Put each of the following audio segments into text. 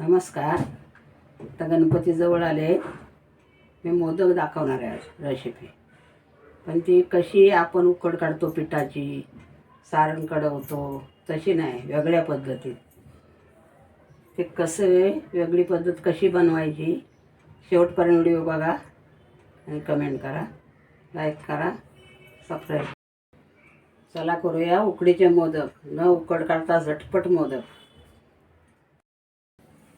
नमस्कार. आता गणपती जवळ आले. मी मोदक दाखवणार आहे रेसिपी पण ती कशी आपण उकड काढतो पिठाची सारण कडवतो तशी नाही वेगळ्या पद्धतीत. ते कसं आहे वेगळी पद्धत कशी बनवायची शेवटपर्यंत व्हिडिओ बघा आणि कमेंट करा लाईक करा सबस्क्राईब चला करूया उकडीचे मोदक. न उकड काढता झटपट मोदक.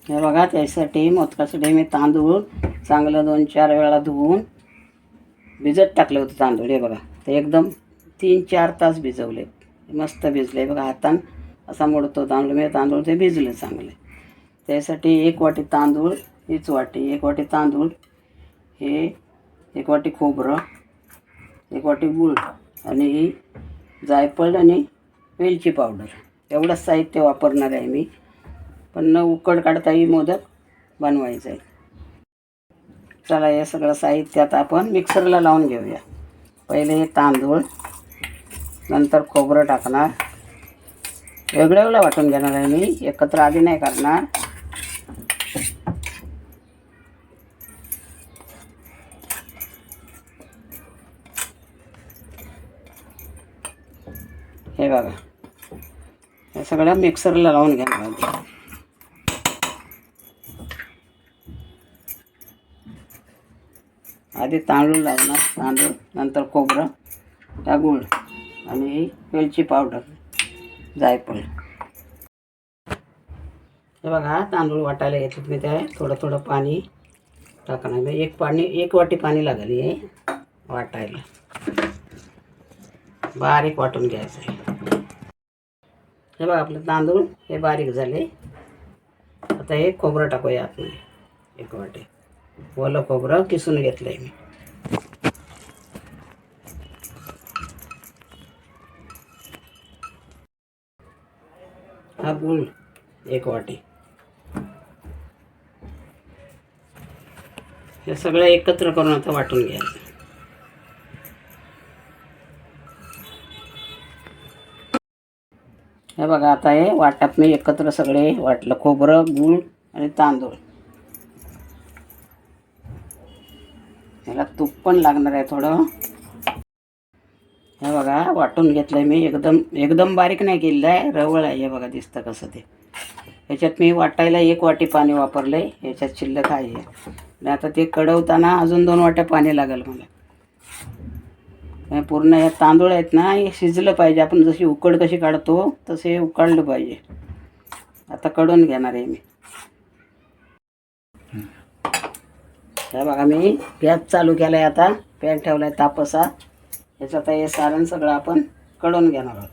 हे बघा त्यासाठी मोदकासाठी मी तांदूळ चांगलं दोन चार वेळा धुवून भिजत टाकले होते तांदूळ हे बघा. ते एकदम तीन चार तास भिजवले. मस्त भिजले. बघा हातान असा मोडतो तांदूळ. मी तांदूळ ते भिजले चांगले. त्यासाठी एक वाटी तांदूळ हीच वाटी. एक वाटी तांदूळ हे एक वाटी खोबरं एक वाटी गूळ आणि ही जायफळ आणि वेलची पावडर. एवढंच साहित्य वापरणार आहे मी. पण न उकड काढताही मोदक बनवायचं. आहे चला हे सगळं साहित्यात आपण मिक्सरला लावून घेऊया. पहिले हे तांदूळ नंतर खोबरं टाकणार. वेगळं वेगळं वाटून घेणार आहे मी एकत्र आधी नाही करणार. हे बघा हे सगळं मिक्सरला लावून घ्या आधी. आधी तांदूळ लावणार तांदूळ नंतर खोबरं त्या गुळ आणि वेलची पावडर जायफळ. हे बघा तांदूळ वाटायला घेतलं मी त्या थोडं थोडं पाणी टाकणार मी. एक पाणी एक वाटी पाणी लागेल हे वाटायला. बारीक वाटून घ्यायचं आहे. हे बघा आपलं तांदूळ हे बारीक झाले. आता हे खोबरं टाकूया आतमध्ये एक वाटी. ओलं खोबरं किसून घेतलं आहे मी. हा गुळ एक वाटी. हे सगळं एकत्र करून आता वाटून घ्यायचं. हे बघा आता हे वाटप मी एकत्र सगळे वाटलं खोबरं गूळ आणि तांदूळ. त्याला तूप पण लागणार आहे थोडं. हे बघा वाटून घेतलं आहे मी. एकदम एकदम बारीक नाही केलेलं आहे. रवळ आहे. हे बघा दिसतं कसं ते. ह्याच्यात मी वाटायला एक वाटी पाणी वापरलं आहे ह्याच्यात शिल्लक आहे. आणि आता ते कडवताना अजून दोन वाट्या पाणी लागेल मला. पूर्ण हे तांदूळ आहेत ना हे शिजलं पाहिजे. आपण जशी उकड कशी काढतो तसे उकळलं पाहिजे. आता कडून घेणार आहे मी. हे बघा मी गॅस चालू केला आहे आता. पॅन ठेवला आहे तापसा. याच्यात हे सारण सगळं आपण कडून घेणार आहोत.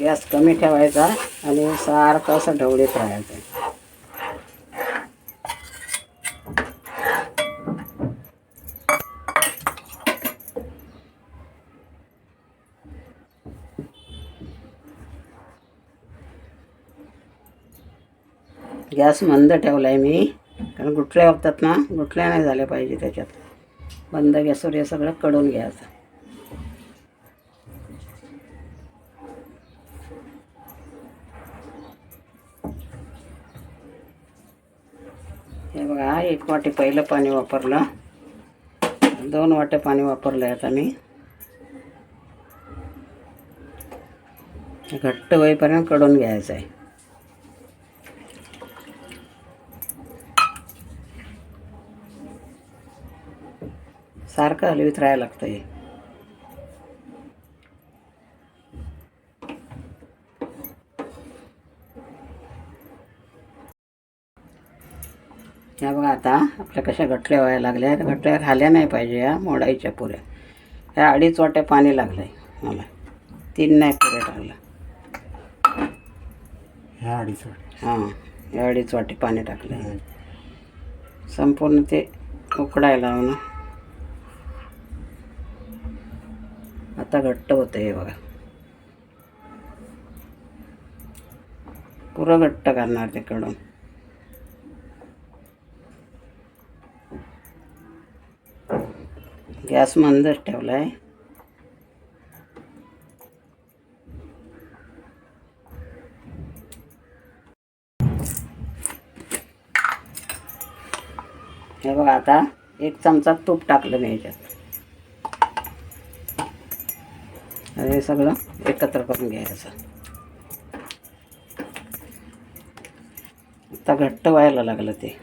गॅस कमी ठेवायचा आणि सारखं असं ढवळीत राहायचं. गॅस मंद ठेवला आहे मी. कारण गुठल्या वागतात ना गुठल्या नाही झाल्या पाहिजे त्याच्यात. बंद गॅसवर हे सगळं कडून घ्यायचं. हे बघा एक वाटी पहिलं पाणी वापरलं. दोन वाटे पाणी वापरलं आहे आता मी. घट्ट होईपर्यंत कडून घ्यायचं आहे सारखं हलवीत राहायला लागतं हे. ह्या बघा आता आपल्या कशा गटल्या व्हायला लागल्या त्या गटल्या राहिल्या नाही पाहिजे या मोडायच्या पुऱ्या. ह्या अडीच वाट्या पाणी लागलं आहे मला तीन नाही पुऱ्या टाकलं ह्या अडीच वाटी हां या अडीच वाटी पाणी टाकलं संपूर्ण ते उकडायला लावणं. आता घट्ट होतं हे बघा. पुरं घट्ट करणार तिकडून. गॅस मंदच ठेवला आहे हे बघा आता एक चमचा तूप टाकलं मी याच्यात आणि हे सगळं एकत्र करून घ्यायचं. आता घट्ट व्हायला लागलं ते.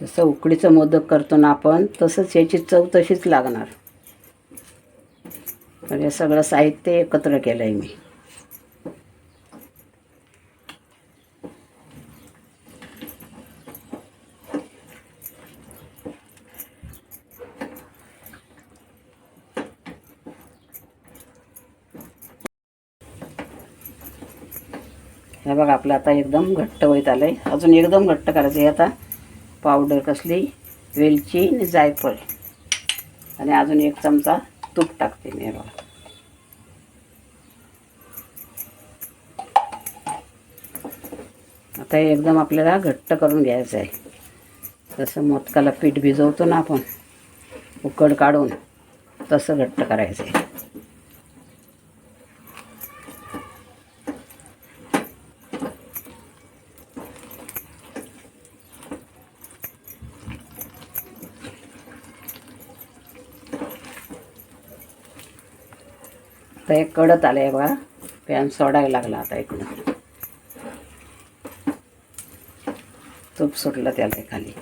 जसं उकडीचं मोदक करतो ना आपण तसंच याची चव तशीच लागणार. तर हे सगळं साहित्य एकत्र केलं आहे मी. हे बघा आपलं आता एकदम घट्ट होईत आलं आहे अजून एकदम घट्ट करायचं आहे. आता पावडर कसली? वेलची आणि जायफळ. आणि अजून एक चमचा तूप टाकते मी बघा. आता हे एकदम आपल्याला घट्ट करून घ्यायचं आहे. जसं मोदकाला पीठ भिजवतो ना आपण उकड काढून तसं घट्ट करायचं आहे. आता एक कडत आलं आहे बघा. पॅन सोडायला लागला आता इकडं. तूप सुटलं त्याला खाली.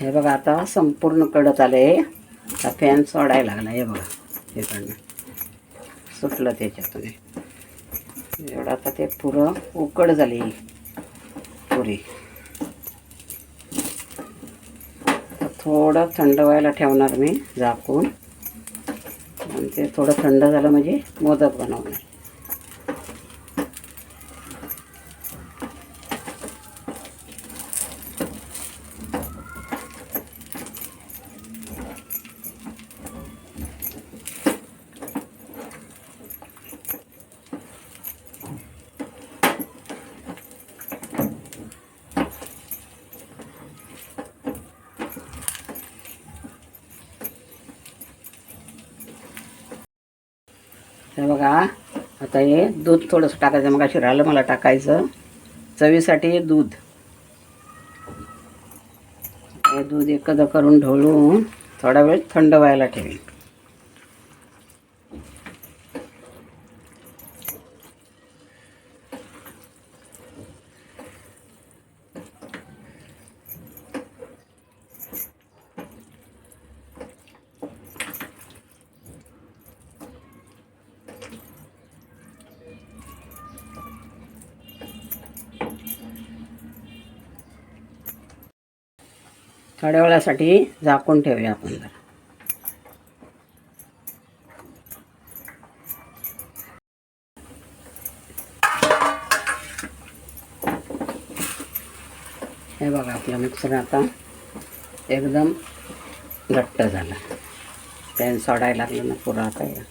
हे बघा आता संपूर्ण कडत आलं आहे आता फॅन सोडायला लागला हे बघा. तिकडनं सुटलं त्याच्यातून. एवढं आता ते पुरं उकड झाली पुरी. थोडं थंड व्हायला ठेवणार मी झाकून. आणि ते थोडं थंड झालं म्हणजे मोदक बनवणार. हे बघा आता हे दूध थोडंसं टाकायचं. मग अशी राहिलं मला टाकायचं. चवीसाठी दूध. हे दूध एकदा करून ढवळून थोडा वेळ थंड व्हायला ठेवेन. थोड्या वेळासाठी झाकून ठेवूया आपण जरा. हे बघा आपलं मिक्सर आता एकदम घट्ट झालं. पॅन सोडायला लागलं ना पुरा आता या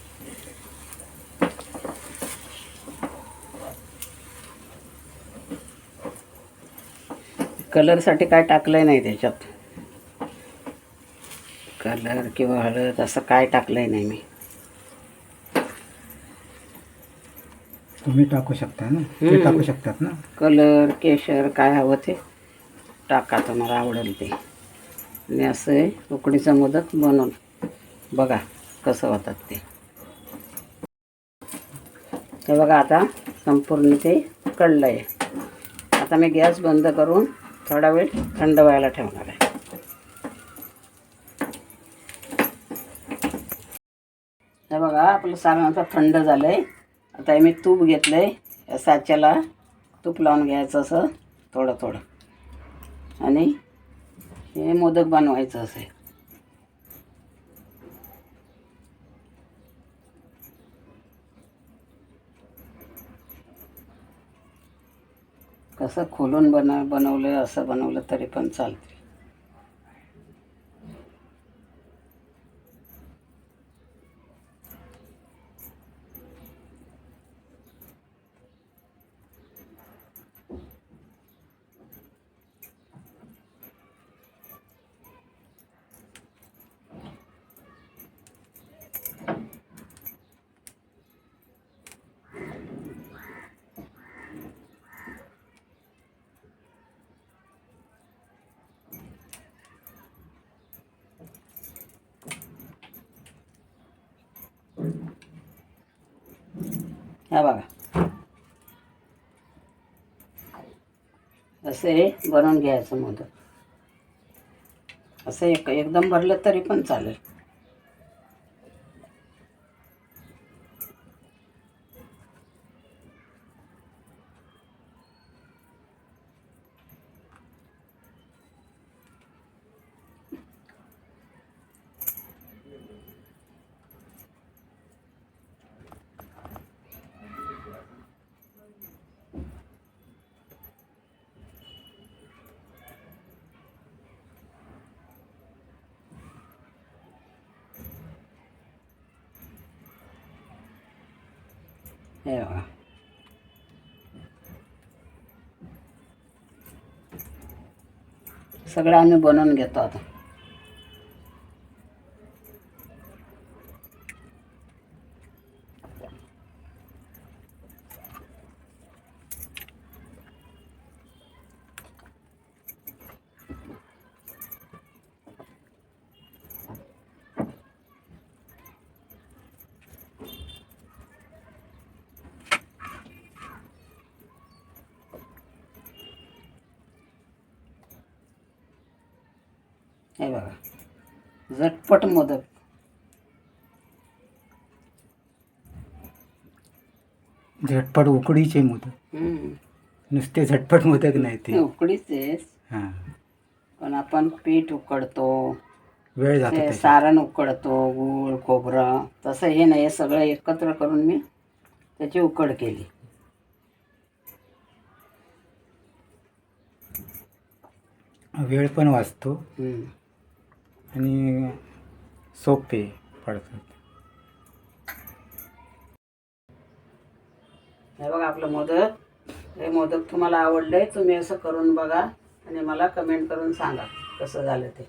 कलरसाठी काय टाकलं नाही त्याच्यात. कलर किंवा हळद असं काय टाकलंय नाही मी तुम्ही टाकू शकता ना? ते. टाकू शकतात ना? कलर केशर काय हवं ते टाका तुम्हाला आवडेल ते. आणि असं हे उकडीचं मोदक बनवून बघा कसं होतात ते. हे बघा आता संपूर्ण ते कळलं आहे आता मी गॅस बंद करून थोडा वेळ थंड व्हायला ठेवणार आहे हे बघा आपलं सारण आता थंड झालं आहे आता मी तूप घेतलं आहे या साच्याला तूप लावून घ्यायचं असं थोडं थोडं. आणि हे मोदक बनवायचं असे कसं खोलून बनव बनवलं असं बनवलं तरी पण चालते हा बघा. असे बनवून घ्यायचं मोदक. असं एक एकदम भरलं तरी पण चालेल. हे बघा सगळं आम्ही बनवून घेतो आता हे बघा. झटपट मोदक झटपट उकडीचे मोदक. नुसते झटपट मोदक नाही ते. उकडीच आहेस हां. पण आपण पीठ उकडतो. वेळ जातो ते त्याच्यात. सारण उकडतो गूळ खोबरं. तसं हे नाही हे सगळं एकत्र करून मी त्याची उकड केली. वेळ पण वाचतो. हम्म. आणि सोपे पडतात. हे बघा आपलं मोदक. हे मोदक तुम्हाला आवडले तुम्ही असं करून बघा आणि मला कमेंट करून सांगा कसं झालं ते.